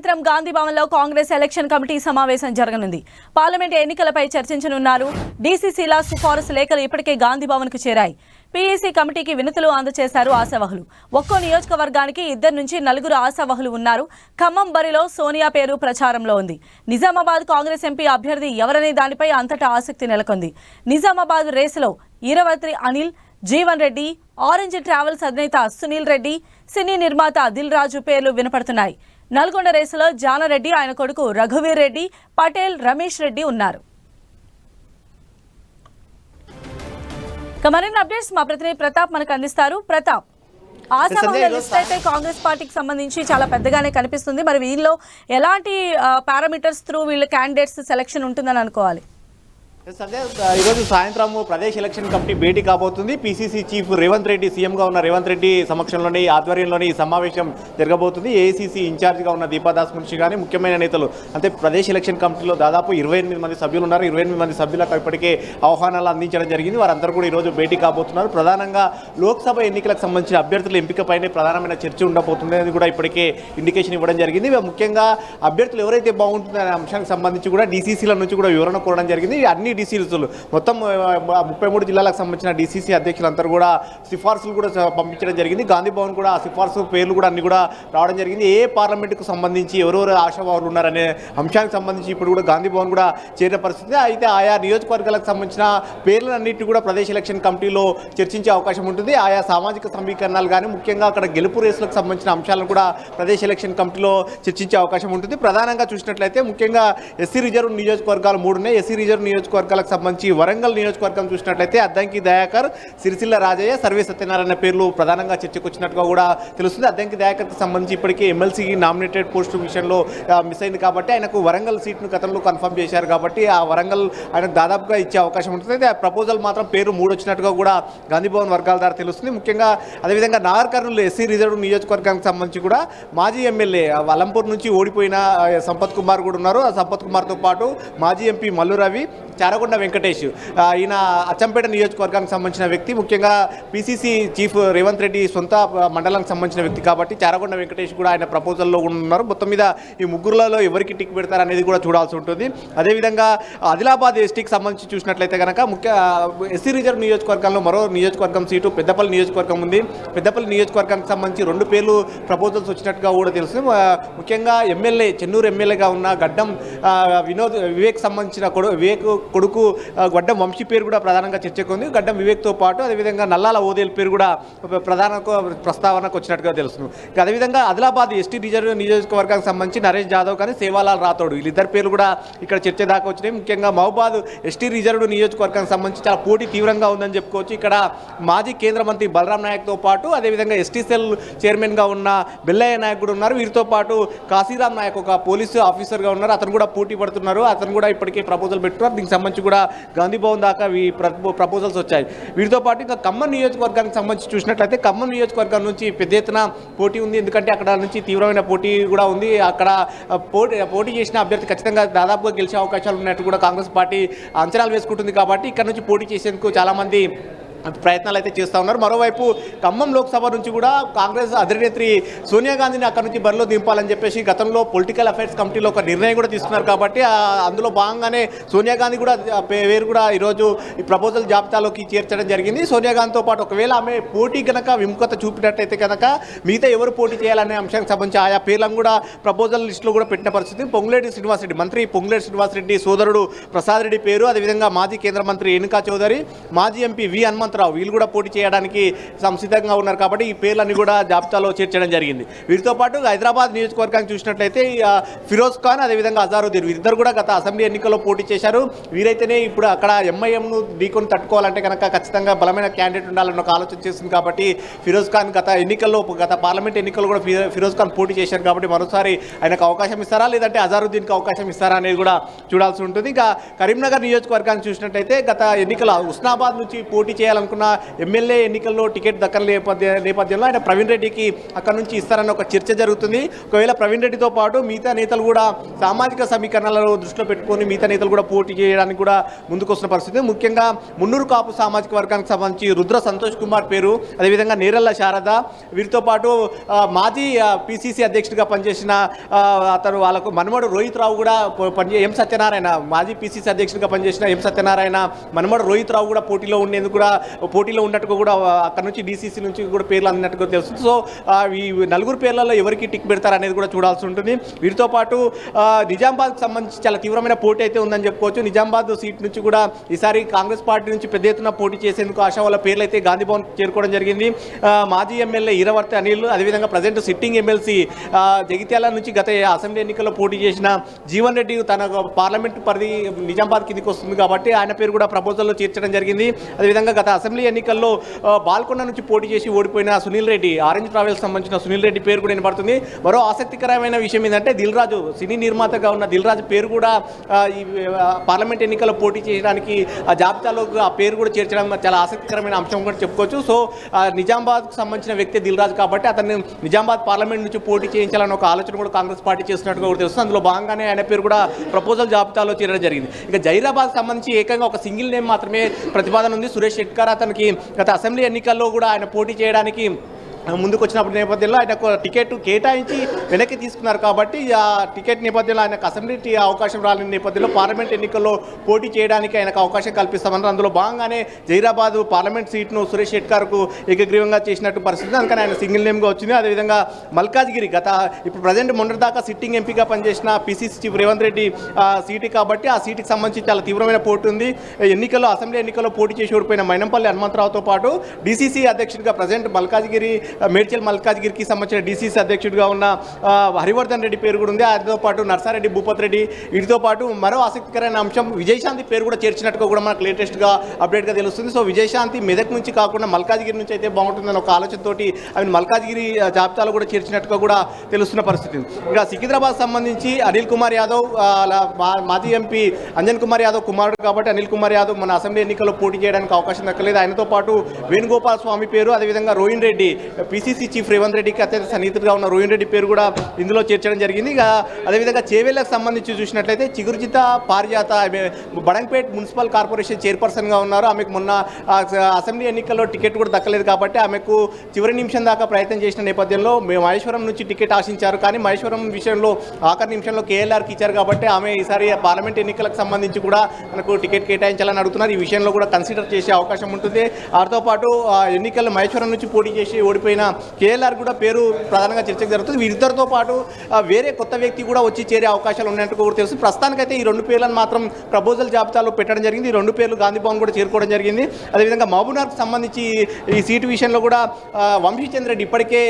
సాయంత్రం గాంధీ భవన్లో Congress election committee సమావేశం జరగనుంది. పార్లమెంట్ ఎన్నికలపై చర్చించనున్నారు. డీసీసీల సిఫారసు లేఖలు ఇప్పటికే గాంధీ భవన్కు చేరాయి. పీఈసీ కమిటీకి వినతులు అందజేశారు ఆశావహులు. ఒక్కో నియోజకవర్గానికి ఇద్దరు నుంచి నలుగురు ఆశావహులు ఉన్నారు. ఖమ్మం బరిలో సోనియా పేరు ప్రచారంలో ఉంది. నిజామాబాద్ కాంగ్రెస్ ఎంపీ అభ్యర్థి ఎవరనే దానిపై అంతటా ఆసక్తి నెలకొంది. నిజామాబాద్ రేసులో ఈరవత్రి అనిల్ జీవన్ రెడ్డి ఆరెంజ్ ట్రావెల్స్ అధినేత సునీల్ రెడ్డి సినీ నిర్మాత దిల్ రాజు పేర్లు వినపడుతున్నాయి. నల్గొండ రేసులో జానారెడ్డి ఆయన కొడుకు రఘువీర్ రెడ్డి పటేల్ రమేష్ రెడ్డి ఉన్నారు. మరిన్ని అప్డేట్స్ మా ప్రతినిధి ప్రతాప్ మనకు అందిస్తారు. ప్రతాప్ ఆశావాహుల లిస్ట్ అయితే కాంగ్రెస్ పార్టీకి సంబంధించి చాలా పెద్దగానే కనిపిస్తుంది. మరి వీళ్ళలో ఎలాంటి పారామీటర్స్ త్రూ వీళ్ళ క్యాండిడేట్స్ సెలక్షన్ ఉంటుందని అనుకోవాలి? Uh, ఈరోజు సాయంత్రం ప్రదేశ్ ఎలక్షన్ కమిటీ భేటీ కాబోతుంది. పీసీసీ చీఫ్ రేవంత్ రెడ్డి సీఎంగా ఉన్న రేవంత్ రెడ్డి సమక్షంలోని ఆధ్వర్యంలోని ఈ సమావేశం జరగబోతుంది. ఏఐసీసీ ఇన్ఛార్జ్గా ఉన్న దీపాదాస్ మున్షి కానీ ముఖ్యమైన నేతలు అంటే ప్రదేశ్ ఎలక్షన్ కమిటీలో దాదాపు ఇరవై ఎనిమిది మంది సభ్యులు ఉన్నారు. ఇరవై ఎనిమిది మంది సభ్యులకు ఇప్పటికే ఆహ్వానాలు అందించడం జరిగింది. వారందరూ కూడా ఈరోజు భేటీ కాబోతున్నారు. ప్రధానంగా లోక్సభ ఎన్నికలకు సంబంధించిన అభ్యర్థుల ఎంపికపైనే ప్రధానమైన చర్చ ఉండబోతుంది అని కూడా ఇప్పటికే ఇండికేషన్ ఇవ్వడం జరిగింది. ముఖ్యంగా అభ్యర్థులు ఎవరైతే బాగుంటుందనే అంశానికి సంబంధించి కూడా డీసీసీల నుంచి కూడా వివరణ కోరడం జరిగింది. అన్ని డీసీసీలు మొత్తం ముప్పై మూడు జిల్లాలకు సంబంధించిన డీసీసీ అధ్యక్షులందరూ కూడా సిఫార్సులు కూడా పంపించడం జరిగింది. గాంధీ భవన్ కూడా ఆ సిఫార్సు పేర్లు కూడా అన్ని కూడా రావడం జరిగింది. ఏ పార్లమెంటుకు సంబంధించి ఎవరెవరు ఆశావాహులు ఉన్నారనే అంశానికి సంబంధించి ఇప్పుడు కూడా గాంధీ భవన్ కూడా చేరిన పరిస్థితి. అయితే ఆయా నియోజకవర్గాలకు సంబంధించిన పేర్లన్నింటినీ కూడా ప్రదేశ్ ఎలక్షన్ కమిటీలో చర్చించే అవకాశం ఉంటుంది. ఆయా సామాజిక సమీకరణాలు కానీ ముఖ్యంగా అక్కడ గెలుపు రేసులకు సంబంధించిన అంశాలను కూడా ప్రదేశ్ ఎలక్షన్ కమిటీలో చర్చించే అవకాశం ఉంటుంది. ప్రధానంగా చూసినట్లయితే ముఖ్యంగా ఎస్సీ రిజర్వ్ నియోజకవర్గాలు మూడు ఉన్నాయి. ఎస్సీ రిజర్వ్ నియోజకవర్గాలకు సంబంధించి వరంగల్ నియోజకవర్గం చూసినట్లయితే అద్దంకి దయాకర్ సిరిసిల్ల రాజయ్య సర్వే సత్యనారాయణ పేర్లు ప్రధానంగా చర్చకు వచ్చినట్టుగా కూడా తెలుస్తుంది. అద్దంకి దయాకర్కి సంబంధించి ఇప్పటికే ఎమ్మెల్సీ నామినేటెడ్ పోస్టు విషయంలో మిస్ అయింది కాబట్టి ఆయనకు వరంగల్ సీట్ను గతంలో కన్ఫర్మ్ చేశారు కాబట్టి ఆ వరంగల్ ఆయనకు దాదాపుగా ఇచ్చే అవకాశం ఉంటుంది. అయితే ఆ ప్రపోజల్ మాత్రం పేరు మూడు వచ్చినట్టుగా కూడా గాంధీభవన్ వర్గాల ద్వారా తెలుస్తుంది. ముఖ్యంగా అదేవిధంగా నాగర్ కర్నూలు ఎస్సీ రిజర్వ్ నియోజకవర్గానికి సంబంధించి కూడా మాజీ ఎమ్మెల్యే వలంపూర్ నుంచి ఓడిపోయిన సంపత్ కుమార్ కూడా ఉన్నారు. ఆ సంపత్ కుమార్తో పాటు మాజీ ఎంపీ మల్లు రవి చారగొండ వెంకటేష్. ఈయన అచ్చంపేట నియోజకవర్గానికి సంబంధించిన వ్యక్తి ముఖ్యంగా పీసీసీ చీఫ్ రేవంత్ రెడ్డి సొంత మండలానికి సంబంధించిన వ్యక్తి కాబట్టి చారగొండ వెంకటేష్ కూడా ఆయన ప్రపోజల్లో ఉన్నారు. మొత్తం మీద ఈ ముగ్గురులలో ఎవరికి టిక్ పెడతారు అనేది కూడా చూడాల్సి ఉంటుంది. అదేవిధంగా ఆదిలాబాద్ ఎస్టీకి సంబంధించి చూసినట్లయితే కనుక ముఖ్య ఎస్సీ రిజర్వ్ నియోజకవర్గంలో మరో నియోజకవర్గం సీటు పెద్దపల్లి నియోజకవర్గం ఉంది. పెద్దపల్లి నియోజకవర్గానికి సంబంధించి రెండు పేర్లు ప్రపోజల్స్ వచ్చినట్టుగా కూడా తెలుసు ముఖ్యంగా ఎమ్మెల్యే చెన్నూరు ఎమ్మెల్యేగా ఉన్న గడ్డం వినోద్ వివేక్ సంబంధించిన కొడు వివేక్ కొడుకు గడ్డం వంశీ పేరు కూడా ప్రధానంగా చర్చకు ఉంది. గడ్డం వివేక్తో పాటు అదేవిధంగా నల్లాల ఓదేల్ పేరు కూడా ప్రధాన ప్రస్తావనకు వచ్చినట్టుగా తెలుస్తుంది. అదేవిధంగా ఆదిలాబాద్ ఎస్టీ రిజర్వ్ నియోజకవర్గానికి సంబంధించి నరేష్ జాదవ్ కానీ సేవాలాల్ రాథోడ్ వీళ్ళిద్దరు పేర్లు కూడా ఇక్కడ చర్చ దాకా వచ్చినాయి. ముఖ్యంగా మహబాద్ ఎస్టీ రిజర్వ్ నియోజకవర్గానికి సంబంధించి చాలా పోటీ తీవ్రంగా ఉందని చెప్పుకోవచ్చు. ఇక్కడ మాజీ కేంద్ర మంత్రి బలరాం నాయక్తో పాటు అదేవిధంగా ఎస్టీ సెల్ చైర్మన్గా ఉన్న బెల్లయ్య నాయక్ కూడా ఉన్నారు. వీరితో పాటు కాశీరామ్ నాయక్ ఒక పోలీసు ఆఫీసర్గా ఉన్నారు. అతను కూడా పోటీ పడుతున్నారు. అతను కూడా ఇప్పటికే ప్రపోజల్ పెట్టున్నారు. సంబంధించి కూడా గాంధీ భవన్ దాకా ఈ ప్రపోజల్స్ వచ్చాయి. వీరితో పాటు ఇంకా ఖమ్మం నియోజకవర్గానికి సంబంధించి చూసినట్లయితే ఖమ్మం నియోజకవర్గం నుంచి పెద్ద ఎత్తున పోటీ ఉంది. ఎందుకంటే అక్కడ నుంచి తీవ్రమైన పోటీ కూడా ఉంది. అక్కడ పోటీ పోటీ చేసిన అభ్యర్థి ఖచ్చితంగా దాదాపుగా గెలిచే అవకాశాలు ఉన్నట్టు కూడా కాంగ్రెస్ పార్టీ అంచనాలు వేసుకుంటుంది కాబట్టి ఇక్కడ నుంచి పోటీ చేసేందుకు చాలామంది ప్రయత్నాలు అయితే చేస్తూ ఉన్నారు. మరోవైపు ఖమ్మం లోక్సభ నుంచి కూడా కాంగ్రెస్ అధినేత్రి సోనియా గాంధీని అక్కడ నుంచి బరిలో దింపాలని చెప్పేసి గతంలో పొలిటికల్ అఫైర్స్ కమిటీలో ఒక నిర్ణయం కూడా తీసుకున్నారు కాబట్టి అందులో భాగంగానే సోనియా గాంధీ కూడా పేరు కూడా ఈరోజు ఈ ప్రపోజల్ జాబితాలోకి చేర్చడం జరిగింది. సోనియా గాంధీతో పాటు ఒకవేళ ఆమె పోటీ కనుక విముఖత చూపినట్టయితే కనుక మిగతా ఎవరు పోటీ చేయాలనే అంశానికి సంబంధించి ఆయా పేర్లను కూడా ప్రపోజల్ లిస్టులో కూడా పెట్టిన పరిస్థితి. పొంగులేటి శ్రీనివాసరెడ్డి మంత్రి పొంగులేటి శ్రీనివాసరెడ్డి సోదరుడు ప్రసాద్ రెడ్డి పేరు. అదేవిధంగా మాజీ కేంద్ర మంత్రి రేణుకా చౌదరి మాజీ ఎంపీ వి హనుమంతరావు వీళ్ళు కూడా పోటీ చేయడానికి సంసిద్ధంగా ఉన్నారు కాబట్టి ఈ పేర్లన్నీ కూడా జాబితాలో చేర్చడం జరిగింది. వీరితో పాటు హైదరాబాద్ నియోజకవర్గాన్ని చూసినట్లయితే ఫిరోజ్ ఖాన్ అదేవిధంగా అజారుద్దీన్ వీరిద్దరు కూడా గత అసెంబ్లీ ఎన్నికల్లో పోటీ చేశారు. వీరైతేనే ఇప్పుడు అక్కడ ఎంఐఎంను ఢీకొని తట్టుకోవాలంటే కనుక ఖచ్చితంగా బలమైన క్యాండిడేట్ ఉండాలని ఒక ఆలోచన చేస్తుంది కాబట్టి ఫిరోజ్ ఖాన్ గత ఎన్నికల్లో గత పార్లమెంట్ ఎన్నికల్లో కూడా ఫి- ఫిరోజ్ ఖాన్ పోటీ చేశారు కాబట్టి మరోసారి ఆయనకు అవకాశం ఇస్తారా? లేదంటే అజారుద్దీన్కి అవకాశం ఇస్తారా అనేది కూడా చూడాల్సి ఉంటుంది. ఇంకా కరీంనగర్ నియోజకవర్గాన్ని చూసినట్లయితే గత ఎన్నికల హుస్నాబాద్ నుంచి పోటీ చేయాలని చేయాలనుకున్న ఎమ్మెల్యే ఎన్నికల్లో టికెట్ దక్కని నేపథ్య నేపథ్యంలో ఆయన ప్రవీణ్ రెడ్డికి అక్కడ నుంచి ఇస్తారన్న ఒక చర్చ జరుగుతుంది. ఒకవేళ ప్రవీణ్ రెడ్డితో పాటు మిగతా నేతలు కూడా సామాజిక సమీకరణలను దృష్టిలో పెట్టుకొని మిగతా నేతలు కూడా పోటీ చేయడానికి కూడా ముందుకొస్తున్న పరిస్థితి. ముఖ్యంగా మున్నూరు కాపు సామాజిక వర్గానికి సంబంధించి రుద్ర సంతోష్ కుమార్ పేరు అదేవిధంగా నేరల్ల శారద వీరితో పాటు మాజీ పిసిసి అధ్యక్షుడిగా పనిచేసిన అతను వాళ్ళకు మనమడు రోహిత్ రావు కూడా పనిచే ఎం సత్యనారాయణ మాజీ పిసిసి అధ్యక్షుడిగా పనిచేసిన ఎం సత్యనారాయణ మనమడు రోహిత్ రావు కూడా పోటీలో ఉండేందుకు కూడా పోటీలో ఉన్నట్టుగా కూడా అక్కడ నుంచి డీసీసీ నుంచి కూడా పేర్లు అందినట్టుగా తెలుస్తుంది. సో ఈ నలుగురు పేర్లలో ఎవరికి టిక్ పెడతారు అనేది కూడా చూడాల్సి ఉంటుంది. వీరితో పాటు ఆ, నిజామాబాద్కి సంబంధించి చాలా తీవ్రమైన పోటీ అయితే ఉందని చెప్పుకోవచ్చు. నిజామాబాద్ సీట్ నుంచి కూడా ఈసారి కాంగ్రెస్ పార్టీ నుంచి పెద్ద ఎత్తున పోటీ చేసేందుకు ఆశా వాళ్ళ పేర్లు అయితే గాంధీ భవన్ చేరుకోవడం జరిగింది. మాజీ ఎమ్మెల్యే ఈరవర్తి అనిల్ అదేవిధంగా ప్రజెంట్ సిట్టింగ్ ఎమ్మెల్సీ జగిత్యాల నుంచి గత అసెంబ్లీ ఎన్నికల్లో పోటీ చేసిన జీవన్ రెడ్డి తన పార్లమెంట్ పరిధి నిజామాబాద్ కిందికి వస్తుంది కాబట్టి ఆయన పేరు కూడా ప్రపోజల్లో చేర్చడం జరిగింది. అదేవిధంగా గత అసెంబ్లీ ఎన్నికల్లో బాల్కొండ నుంచి పోటీ చేసి ఓడిపోయిన సునీల్ రెడ్డి ఆరెంజ్ ట్రావెల్స్ సంబంధించిన సునీల్ రెడ్డి పేరు కూడా వినపడుతుంది. మరో ఆసక్తికరమైన విషయం ఏంటంటే దిల్ రాజు సినీ నిర్మాతగా ఉన్న దిల్ రాజు పేరు కూడా ఈ పార్లమెంట్ ఎన్నికల్లో పోటీ చేయడానికి ఆ జాబితాలో ఆ పేరు కూడా చేర్చడం చాలా ఆసక్తికరమైన అంశం కూడా చెప్పుకోవచ్చు. సో నిజామాబాద్కు సంబంధించిన వ్యక్తి దిల్ రాజు కాబట్టి అతన్ని నిజామాబాద్ పార్లమెంట్ నుంచి పోటీ చేయించాలని ఒక ఆలోచన కూడా కాంగ్రెస్ పార్టీ చేస్తున్నట్టుగా కూడా తెలుస్తుంది. అందులో భాగంగానే ఆయన పేరు కూడా ప్రపోజల్ జాబితాలో చేరడం జరిగింది. ఇక జైరాబాద్ సంబంధించి ఏకంగా ఒక సింగిల్ నేమ్ మాత్రమే ప్రతిపాదన ఉంది. సురేష్ షెట్కర్ అతనికి గత అసెంబ్లీ ఎన్నికల్లో కూడా ఆయన పోటీ చేయడానికి ముందుకు వచ్చినప్పుడు నేపథ్యంలో ఆయనకు టికెట్ కేటాయించి వెనక్కి తీసుకున్నారు కాబట్టి ఆ టికెట్ నేపథ్యంలో ఆయనకు అసెంబ్లీ అవకాశం రాలేని నేపథ్యంలో పార్లమెంట్ ఎన్నికల్లో పోటీ చేయడానికి ఆయనకు అవకాశం కల్పిస్తామన్నారు. అందులో భాగంగానే జైరాబాద్ పార్లమెంట్ సీట్ను సురేష్ షెట్కర్కు ఏకగ్రీవంగా చేసినట్టు పరిస్థితి. అందుకని ఆయన సింగిల్ నేమ్గా వచ్చింది. అదేవిధంగా మల్కాజ్గిరి గత ఇప్పుడు ప్రజెంట్ మొన్నటిదాకా సిట్టింగ్ ఎంపీగా పనిచేసిన PCC chief Revanth Reddy seat కాబట్టి ఆ సీటుకి సంబంధించి చాలా తీవ్రమైన పోటీ ఉంది. ఎన్నికల్లో అసెంబ్లీ ఎన్నికల్లో పోటీ చేసి ఓడిపోయిన మైనంపల్లి హనుమంతరావుతో పాటు డీసీసీ అధ్యక్షుడిగా ప్రజెంట్ మల్కాజ్గిరి మేడ్చల్ మల్కాజ్గిరికి సంబంధించిన డీసీసీ అధ్యక్షుడిగా ఉన్న హరివర్ధన్ రెడ్డి పేరు కూడా ఉంది. ఆయనతో పాటు నర్సారెడ్డి భూపత్ రెడ్డి వీటితో పాటు మరో ఆసక్తికరమైన అంశం విజయశాంతి పేరు కూడా చేర్చినట్టుగా కూడా మనకు లేటెస్ట్గా అప్డేట్గా తెలుస్తుంది. సో విజయశాంతి మెదక్ నుంచి కాకుండా మల్కాజ్గిరి నుంచి అయితే బాగుంటుందని ఒక ఆలోచనతోటి ఆయన మల్కాజ్గిరి జాబితాలో కూడా చేర్చినట్టుగా కూడా తెలుస్తున్న పరిస్థితి ఇక సికింద్రాబాద్ సంబంధించి అనిల్ కుమార్ యాదవ్ అలా మా- మాజీ ఎంపీ అంజన్ కుమార్ యాదవ్ కుమారుడు కాబట్టి అనిల్ కుమార్ యాదవ్ మన అసెంబ్లీ ఎన్నికల్లో పోటీ చేయడానికి అవకాశం దక్కలేదు. ఆయనతో పాటు వేణుగోపాల్ స్వామి పేరు అదేవిధంగా రోహిన్ రెడ్డి పిసిసి చీఫ్ రేవంత్ రెడ్డికి అత్యంత సన్నిహితుడిగా ఉన్న రోహిన్ రెడ్డి పేరు కూడా ఇందులో చేర్చడం జరిగింది. ఇక అదేవిధంగా చేవేళ్ళకు సంబంధించి చూసినట్లయితే చిగురుజిత పారిజాత బడంపేట్ మున్సిపల్ కార్పొరేషన్ చైర్పర్సన్గా ఉన్నారు. ఆమెకు మొన్న అసెంబ్లీ ఎన్నికల్లో టికెట్ కూడా దక్కలేదు కాబట్టి ఆమెకు చివరి నిమిషం దాకా ప్రయత్నం చేసిన నేపథ్యంలో మేము మహేశ్వరం నుంచి టికెట్ ఆశించారు. కానీ మహేశ్వరం విషయంలో ఆఖరి నిమిషంలో కేఎల్ఆర్కి ఇచ్చారు కాబట్టి ఆమె ఈసారి పార్లమెంట్ ఎన్నికలకు సంబంధించి కూడా మనకు టికెట్ కేటాయించాలని అడుగుతున్నారు. ఈ విషయంలో కూడా కన్సిడర్ చేసే అవకాశం ఉంటుంది. వారితో పాటు ఆ, ఎన్నికల్లో మహేశ్వరం నుంచి పోటీ చేసి ఓడిపోయి ఓడిపోయిన కేఎల్ఆర్ కూడా పేరు ప్రధానంగా చర్చకు జరుగుతుంది. వీరిద్దరితో పాటు వేరే కొత్త వ్యక్తి కూడా వచ్చి చేరే అవకాశాలు ఉన్నట్టు కూడా తెలుసు. ప్రస్తుతానికైతే ఈ రెండు పేర్లను మాత్రం ప్రపోజల్ జాబితాలో పెట్టడం జరిగింది. ఈ రెండు పేర్లు గాంధీ భవన్ కూడా చేరుకోవడం జరిగింది. అదేవిధంగా మహబూబ్నగర్కి సంబంధించి ఈ సీటు విషయంలో కూడా వంశీచంద్ర రెడ్డి ఇప్పటికే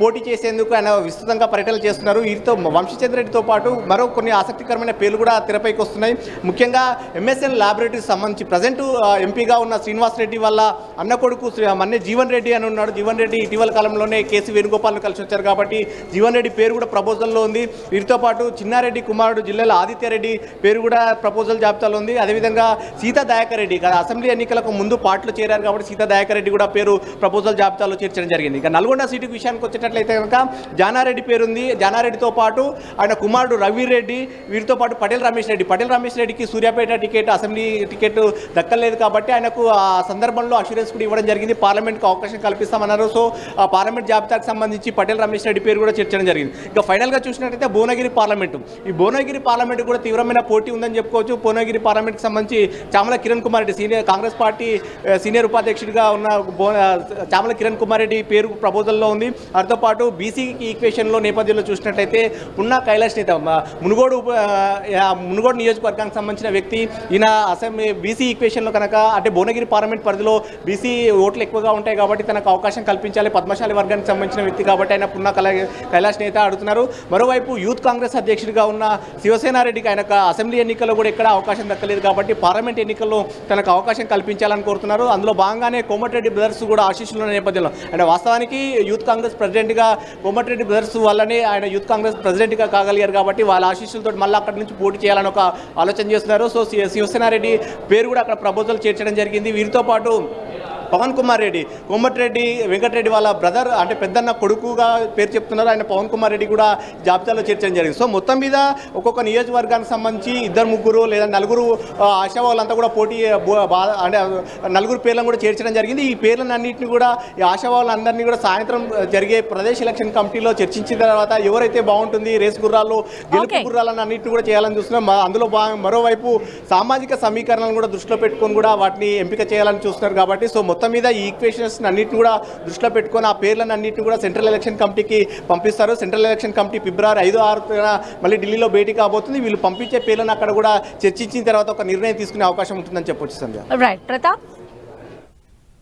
పోటీ చేసేందుకు ఆయన విస్తృతంగా పర్యటనలు చేస్తున్నారు. వీరితో వంశీచంద్ర రెడ్డితో పాటు మరో కొన్ని ఆసక్తికరమైన పేర్లు కూడా తెరపైకి వస్తున్నాయి. ముఖ్యంగా ఎంఎస్ఎన్ ల్యాబొరేటరీకి సంబంధించి ప్రజెంట్ ఎంపీగా ఉన్న శ్రీనివాస్ రెడ్డి వల్ల అన్న కొడుకు శ్రీ- మన్నే జీవన్ రెడ్డి అని ఉన్నాడు. జీవన్ రెడ్డి ఇటీవల కాలంలోనే కేసీ వేణుగోపాల్ను కలిసి వచ్చారు కాబట్టి జీవన్ రెడ్డి పేరు కూడా ప్రపోజల్లో ఉంది. వీరితో పాటు చిన్నారెడ్డి కుమారుడు జిల్లాలో ఆదిత్యారెడ్డి పేరు కూడా ప్రపోజల్ జాబితాలో ఉంది. అదేవిధంగా సీతా దయాకర్ రెడ్డి అసెంబ్లీ ఎన్నికలకు ముందు పార్టీలో చేరారు కాబట్టి సీతా దయాకర్ రెడ్డి కూడా పేరు ప్రపోజల్ జాబితాలో చేర్చడం జరిగింది. ఇక నల్గొండ సీటు విషయానికి వచ్చేటట్లయితే కనుక జానారెడ్డి పేరు ఉంది. జానారెడ్డితో పాటు ఆయన కుమారుడు రవి రెడ్డి వీరితో పాటు పటేల్ రమేష్ రెడ్డి. పటేల్ రమేష్ రెడ్డికి సూర్యాపేట టికెట్ అసెంబ్లీ టికెట్ దక్కలేదు కాబట్టి ఆయనకు ఆ సందర్భంలో అష్యూరెన్స్ కూడా ఇవ్వడం జరిగింది. పార్లమెంట్కి అవకాశం కల్పిస్తామన్నారు. సో ఆ పార్లమెంట్ జాబితాకు సంబంధించి పటేల్ రమేష్ రెడ్డి పేరు కూడా చేర్చడం జరిగింది. ఇక ఫైనల్గా చూసినట్టయితే భువనగిరి పార్లమెంటు. ఈ భువనగిరి పార్లమెంట్ కూడా తీవ్రమైన పోటీ ఉందని చెప్పుకోవచ్చు. భువనగిరి పార్లమెంట్కి సంబంధించి Chamala Kiran Kumar Reddy senior Congress party senior ఉపాధ్యక్షుడిగా ఉన్న చామల కిరణ్ కుమార్ రెడ్డి పేరు ప్రపోజల్లో ఉంది. వారితో పాటు బీసీ ఈక్వేషన్లో నేపథ్యంలో చూసినట్టయితే ఉన్న కైలాష్ నేత మునుగోడు మునుగోడు నియోజకవర్గానికి సంబంధించిన వ్యక్తి. ఈయన అసెంబ్లీ బీసీ ఈక్వేషన్లో కనుక అంటే భువనగిరి పార్లమెంట్ పరిధిలో బీసీ ఓట్లు ఎక్కువగా ఉంటాయి కాబట్టి తనకు అవకాశం కల్పించాలి. పద్మశాలి వర్గానికి సంబంధించిన వ్యక్తి కాబట్టి ఆయన పున్నా కైలాష్ నేత అడుగుతున్నారు మరోవైపు యూత్ కాంగ్రెస్ అధ్యక్షుడిగా ఉన్న శివసేనారెడ్డికి ఆయన అసెంబ్లీ ఎన్నికల్లో కూడా ఎక్కడ అవకాశం దక్కలేదు కాబట్టి పార్లమెంట్ ఎన్నికల్లో తనకు అవకాశం కల్పించాలని కోరుతున్నారు. అందులో భాగంగానే కోమటిరెడ్డి బ్రదర్స్ కూడా ఆశీస్సులు ఉన్న నేపథ్యంలో ఆయన వాస్తవానికి యూత్ కాంగ్రెస్ ప్రెసిడెంట్గా కోమటిరెడ్డి బ్రదర్స్ వల్లనే ఆయన యూత్ కాంగ్రెస్ ప్రెసిడెంట్గా కాగలిగారు కాబట్టి వాళ్ళ ఆశీస్సులతో మళ్ళీ అక్కడి నుంచి పోటీ చేయాలని ఒక ఆలోచన చేస్తున్నారు. సో శి- శివసేనారెడ్డి పేరు కూడా అక్కడ ప్రపోజల్ చేర్చడం జరిగింది. వీరితో పాటు పవన్ కుమార్ రెడ్డి కోమటిరెడ్డి వెంకటరెడ్డి వాళ్ళ బ్రదర్ అంటే పెద్దన్న కొడుకుగా పేరు చెప్తున్నారు. ఆయన పవన్ కుమార్ రెడ్డి కూడా జాబితాలో చేర్చడం జరిగింది. సో మొత్తం మీద ఒక్కొక్క నియోజకవర్గానికి సంబంధించి ఇద్దరు ముగ్గురు లేదా నలుగురు ఆ, ఆశా వాళ్ళంతా కూడా పోటీ అంటే నలుగురు పేర్లను కూడా చేర్చడం జరిగింది. ఈ పేర్లను అన్నింటిని కూడా ఈ ఆశా వాళ్ళందరినీ కూడా సాయంత్రం జరిగే ప్రదేశ్ ఎలక్షన్ కమిటీలో చర్చించిన తర్వాత ఎవరైతే బాగుంటుంది రేస్ గుర్రాలు గెలుపు. గుర్రాలను అన్నింటిని కూడా చేయాలని చూస్తున్నాం. అందులో భాగం మరోవైపు సామాజిక సమీకరణలను కూడా దృష్టిలో పెట్టుకొని కూడా వాటిని ఎంపిక చేయాలని చూస్తున్నారు కాబట్టి సో మొత్తం మీద ఈ ఈక్వేషన్స్ అన్నింటిని కూడా దృష్టిలో పెట్టుకొని ఆ పేర్లను అన్నింటిని కూడా సెంట్రల్ ఎలక్షన్ కమిటీకి పంపిస్తారు. సెంట్రల్ ఎలక్షన్ కమిటీ ఫిబ్రవరి ఐదు ఆరు మళ్ళీ ఢిల్లీలో భేటీ కాబోతుంది. వీళ్ళు పంపించే పేర్లను అక్కడ కూడా చర్చించిన తర్వాత ఒక నిర్ణయం తీసుకునే అవకాశం ఉంటుందని చెప్పొచ్చు సంధ్య. రైట్ ప్రతాప్?